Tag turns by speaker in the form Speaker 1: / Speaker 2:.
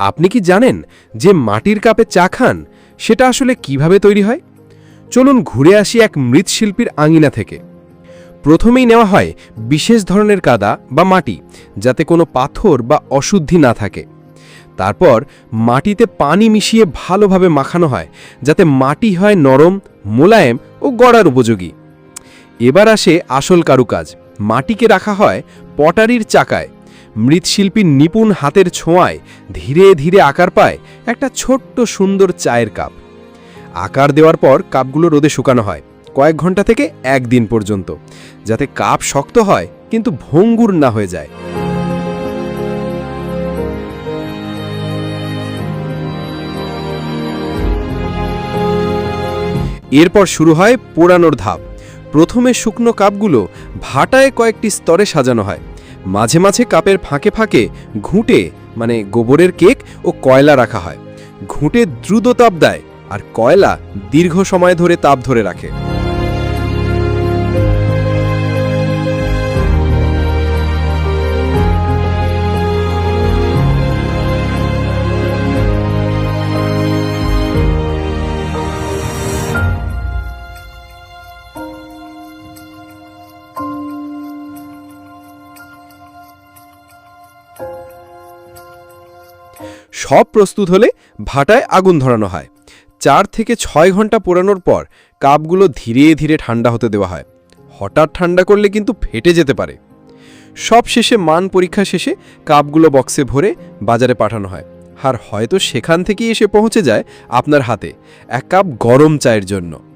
Speaker 1: আপনি কি জানেন যে মাটির কাপে চা খান? সেটা আসলে কীভাবে তৈরি হয়? চলুন ঘুরে আসি এক মৃৎশিল্পীর আঙিনা থেকে। প্রথমেই নেওয়া হয় বিশেষ ধরনের কাদা বা মাটি, যাতে কোনো পাথর বা অশুদ্ধি না থাকে। তারপর মাটিতে পানি মিশিয়ে ভালোভাবে মাখানো হয়, যাতে মাটি হয় নরম, মোলায়েম ও গড়ার উপযোগী। এবার আসে আসল কারুকাজ। মাটিকে রাখা হয় পটারির চাকায়। মৃৎশিল্পীর নিপুণ হাতের ছোঁয়ায় ধীরে ধীরে আকার পায় একটা ছোট্ট সুন্দর চায়ের কাপ। আকার দেওয়ার পর কাপগুলো রোদে শুকানো হয়, কয়েক ঘণ্টা থেকে একদিন পর্যন্ত, যাতে কাপ শক্ত হয় কিন্তু ভঙ্গুর না হয়ে যায়। এরপর শুরু হয় পোড়ানোর ধাপ। প্রথমে শুকনো কাপগুলো ভাটায় কয়েকটি স্তরে সাজানো হয়। মাঝে মাঝে কাপের ফাঁকে ফাঁকে ঘুঁটে মানে গোবরের কেক ও কয়লা রাখা হয়। ঘুঁটে দ্রুত তাপ দেয় আর কয়লা দীর্ঘ সময় ধরে তাপ ধরে রাখে। সব প্রস্তুত হলে ভাটায় আগুন ধরানো হয়। চার থেকে ছয় ঘণ্টা পোড়ানোর পর কাপগুলো ধীরে ধীরে ঠান্ডা হতে দেওয়া হয়। হঠাৎ ঠান্ডা করলে কিন্তু ফেটে যেতে পারে। সব শেষে মান পরীক্ষা শেষে কাপগুলো বক্সে ভরে বাজারে পাঠানো হয়। আর হয়তো সেখান থেকেই এসে পৌঁছে যায় আপনার হাতে। এক কাপ গরম চায়ের জন্য।